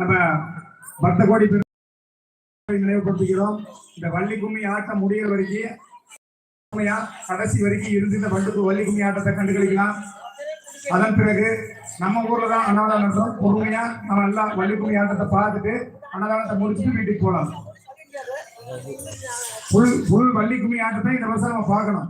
நம்ம பக்த கோடி பெருமாளை நினைவுபடுத்துகிறோம். இந்த வள்ளி கும்மி ஆட்டம் முடிகிற வரைக்கும் கடைசி வரைக்கும் இருந்து இந்த வண்டு வள்ளி கும்மி ஆட்டத்தை கண்டுகளிக்கலாம். அதன் பிறகு நம்ம ஊர்ல தான் அன்னதானம் நடத்தும் பொறுமையா நம்ம நல்லா வள்ளி கும்மி ஆட்டத்தை பார்த்துட்டு அன்னதானத்தை முடிச்சுட்டு வீட்டுக்கு போகலாம். புல் புல் வள்ளி கும்மி ஆட்டத்தை இந்த வருஷம் நம்ம பார்க்கணும்.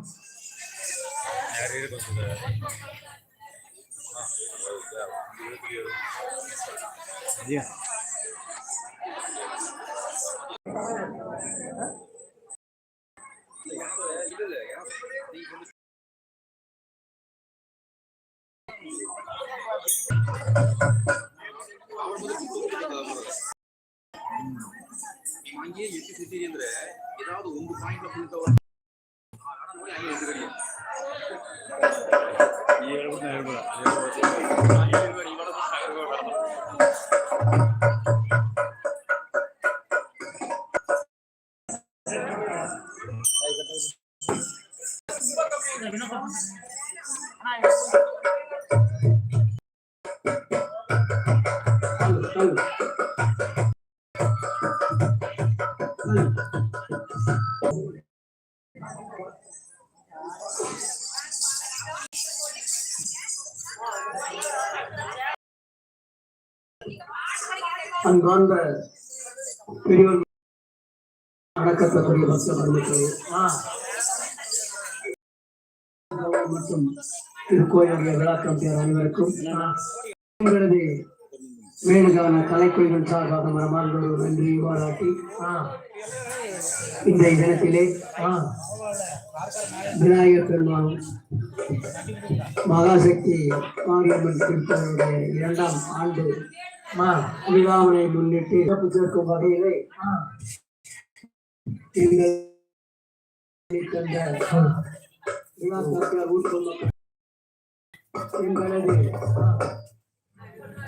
ಹಂಗೆ ಎತ್ತಿ ಸುತ್ತೀರಿ ಅಂದ್ರೆ ಏನಾದ್ರು ಒಂದು ಪಾಯಿಂಟ್ விண்ணப்பம் அன்பார்ந்த பெரியவர்கள் அடக்கத்தக்கூடிய மக்கள் மற்றும் திருக்கோயிலுடைய விழாக்கம் பேர் அனைவருக்கும் எங்களது வேணுகான கலைக்குழுவின் சார்பாக மரமார்ந்த ஒரு நன்றி பாராட்டி இந்த தினத்திலே விநாயகர் பெருமான் மகாசக்தி மாரியம்மன் திருப்பதியுடைய இரண்டாம் ஆண்டு விழாவினை முன்னிட்டு சிறப்பு சேர்க்கும் வகையிலே எங்கள் தந்த எங்களது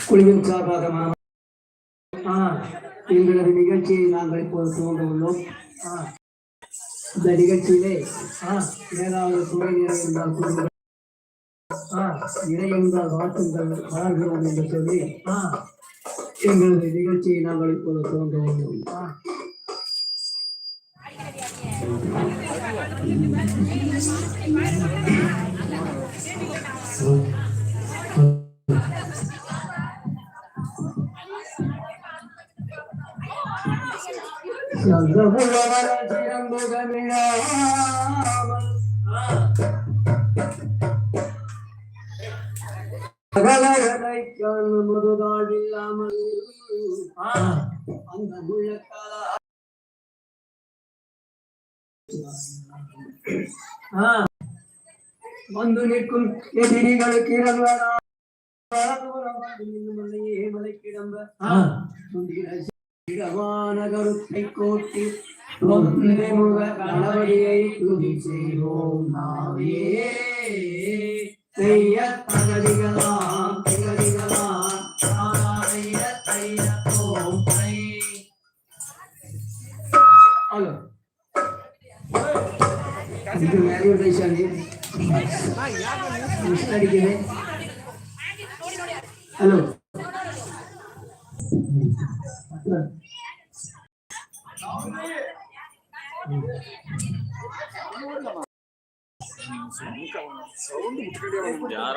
குழுவின் சார்பாக எங்களது நிகழ்ச்சியை நாங்கள் இப்போது துவங்க உள்ளோம். இந்த நிகழ்ச்சியிலே ஏதாவது துறை நிறை இருந்தால் கூறுங்கள். நிறை இருந்தால் வாழ்த்துங்கள் வாழ்கிறோம் என்று சொல்லி எங்களது நிகழ்ச்சியை நாங்கள் இப்போது துவங்க உள்ளோம். Hãy subscribe வந்து நிற்கும் எதிரிகளுக்கு இறங்குவதா மலை கிடம்ப. இடமான கருத்தை கோட்டி முக கணவடியை துதி செய்வோம் நாவே. செய்ய தகதிகளாம் திகதிகளாம் தாராய தைரத்தோம் ಇದು ಮ್ಯಾನ್ಯೂರ್ ಕಳಿಸಂಡಿ ಮಿಷನ್ ಅಡಿಗಿದೆ ಹಲೋ ಯಾರ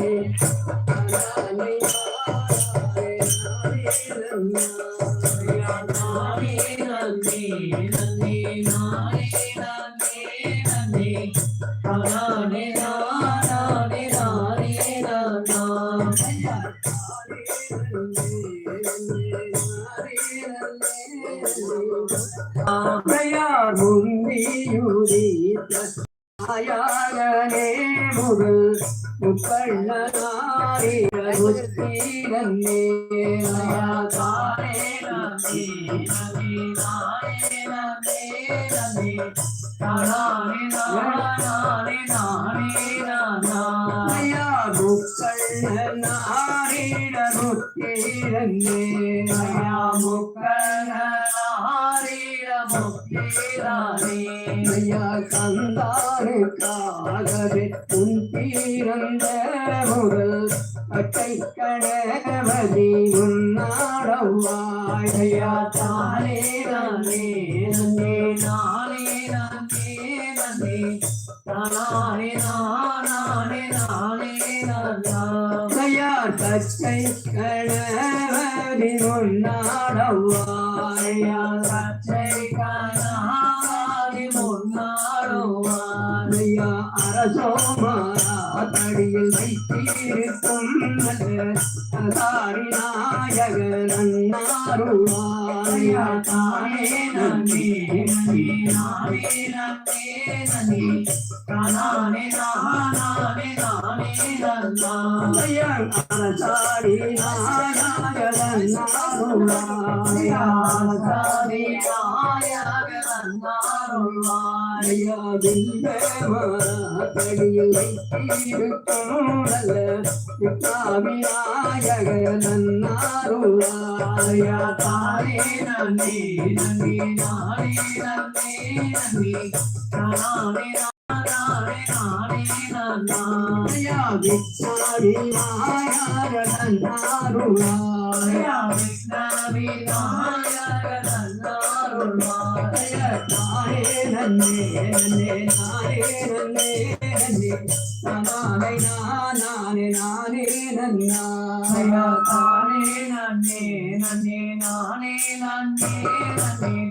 I am the Yeah. ஐயா கந்தாருக்காகவே உன் தீரந்த முதல் அட்டை கணவதி உன்னாடவாழையா தானே நானே நன்னே நானே நன்னே நன்னே நானே நானே நானே நானையா தச்சை கணவதி உன்னாடவாழையா தச்சை கணவதி முன்னாடுவாரையா தடியில் வைத்திருக்கும் నన్నారుయ తారే నన్నే నన్నే నాడే నన్నే నన్నే ప్రాణే నాడే నాడే நானே நானே நானே நானே நானே நானே தானே நன்னே நன்னே நானே நன்னே நன்னே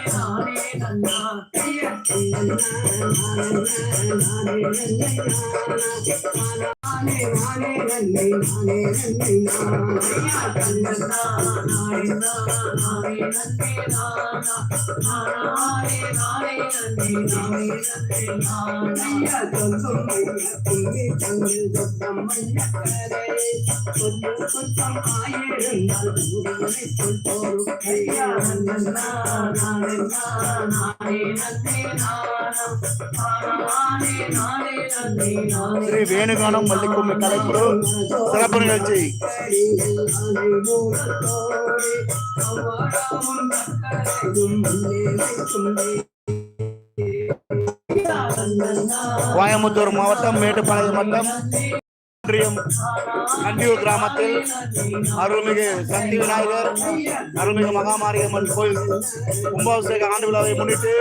நானே நன்னாரையா நன்னோதன தானே நன்னே நன்னே நானே நன்னே நானே நானே தானே ஸ்ரீ வேணுகானம் மல்லிக்கும்மி கலைக்குழு சிறப்பு நிகழ்ச்சி. கோயம்புத்தூர் மாவட்டம் மேட்டுப்பாளையம் வட்டம் ஒற்றியம் கண்டியூர் கிராமத்தில் அருள்மிகு சந்தி விநாயகர் அருள்மிகு மகாமாரியம்மன் கோயில் கும்பாபிஷேக ஆண்டு விழாவை முன்னிட்டு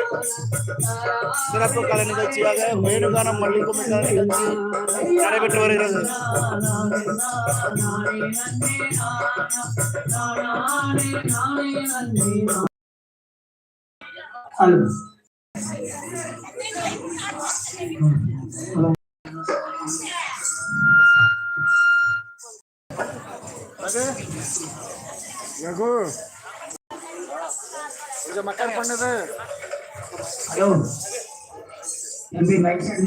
சிறப்பு கலை நிகழ்ச்சியாக வேணுகானம் மல்லிக்கும்மி கலை நிகழ்ச்சி நடைபெற்று வருகிறது. ஹலோ ரகு கொஞ்சம் மக்கள் பண்ணுது ஹலோ தம்பி mic set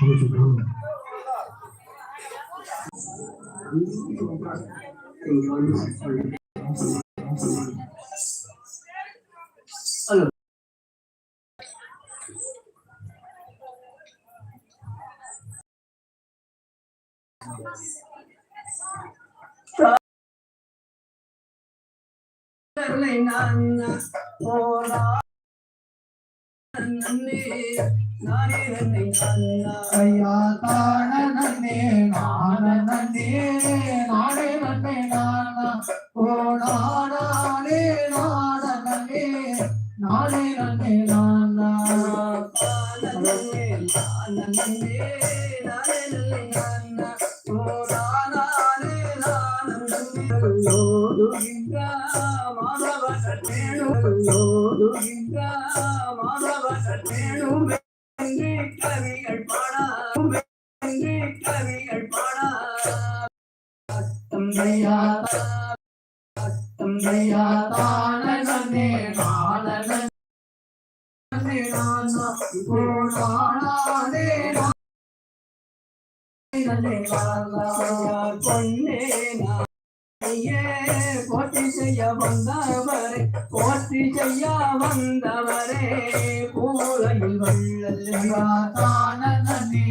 Halo. Terlengan, orang, ஐயா தான நன்னே நான நன்னே நானே நன்னே நானா? ஓ நானே நான நன்னே நானே நன்னே நானா? கவிகள் கவிகள் பாடா போட்டி செய்ய வந்தவரே போட்டி செய்ய வந்தவரே பூலையில் வள்ளல் தானே